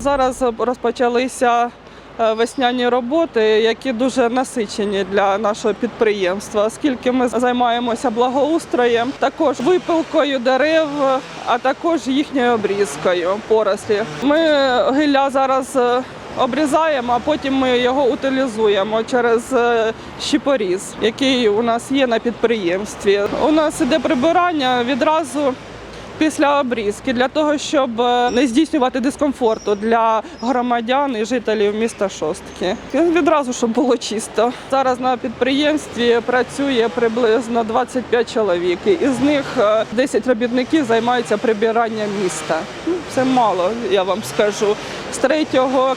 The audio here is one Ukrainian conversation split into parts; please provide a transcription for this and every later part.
Зараз розпочалися е, весняні роботи, які дуже насичені для нашого підприємства, оскільки ми займаємося благоустроєм, також випилкою дерев, а також їхньою обрізкою порослі. Ми гілля зараз. е, Обрізаємо, а потім ми його утилізуємо через е, щепоріз, який у нас є на підприємстві. У нас іде прибирання відразу після обрізки для того, щоб е, не здійснювати дискомфорту для громадян і жителів міста Шостки. Відразу, щоб було чисто. Зараз на підприємстві працює приблизно 25 чоловік. Із них е, 10 робітників займаються прибиранням міста. Ну, Це мало, я вам скажу. З 3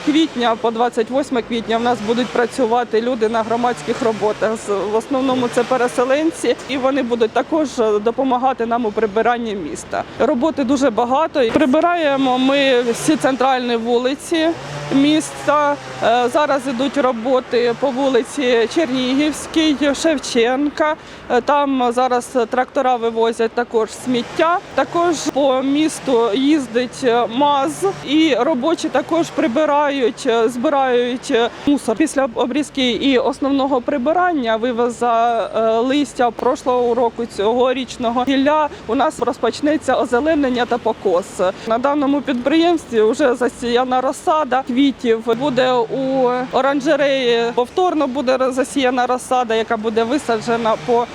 квітня по 28 квітня в нас будуть працювати люди на громадських роботах. В основному це переселенці, і вони будуть також е, допомагати нам у прибиранні міста. Роботи дуже багато. Прибираємо ми всі центральні вулиці міста. Е, Зараз ідуть роботи по вулиці Чернігівській, Шевченка. Е, Там зараз трактора вивозять також сміття. Також по місту їздить МАЗ, і робочі також прибирають, е, збирають е, мусор після обрізки і основного прибирання, вивеза е, листя прошлого року цьогорічного гілля. У нас розпочнеться озеленення та покос. На даному підприємстві вже засіяна розсада квітів. Буде у оранжереї повторно буде засіяна розсада, яка буде висаджена по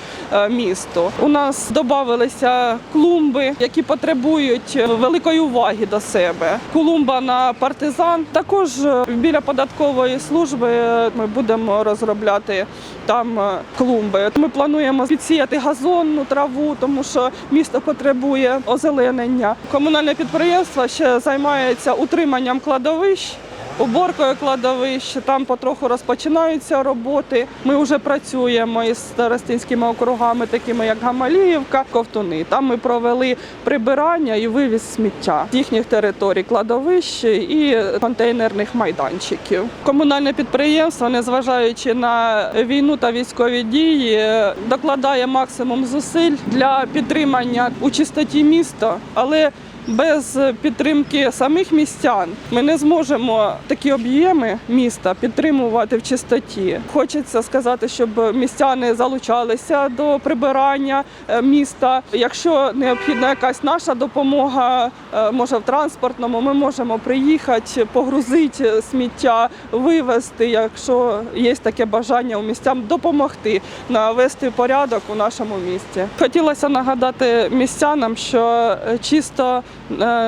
місту. У нас додавалися клумби, які потребують великої уваги до себе. Клумба на партизан. Також е, біля податкової служби е, ми будемо розробляти там е, клумби. Ми плануємо підсіяти газонну траву, тому що місто потребує озеленення. Комунальне підприємство ще займається утриманням кладовищ. Уборкою кладовищ там потроху розпочинаються роботи. Ми вже працюємо із старостинськими округами, такими як Гамаліївка, Ковтуни. Там ми провели прибирання і вивіз сміття з їхніх територій, кладовищ і контейнерних майданчиків. Комунальне підприємство, незважаючи на війну та військові дії, докладає максимум зусиль для підтримання у чистоті міста, але без підтримки самих містян ми не зможемо такі об'єми міста підтримувати в чистоті. Хочеться сказати, щоб містяни залучалися до прибирання е, міста. Якщо необхідна якась наша допомога, е, може в транспортному, ми можемо приїхати, погрузити сміття, вивезти, якщо є таке бажання у містям допомогти навести порядок у нашому місті. Хотілося нагадати містянам, що е, чисто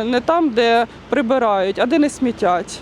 не там, де прибирають, а де не смітять.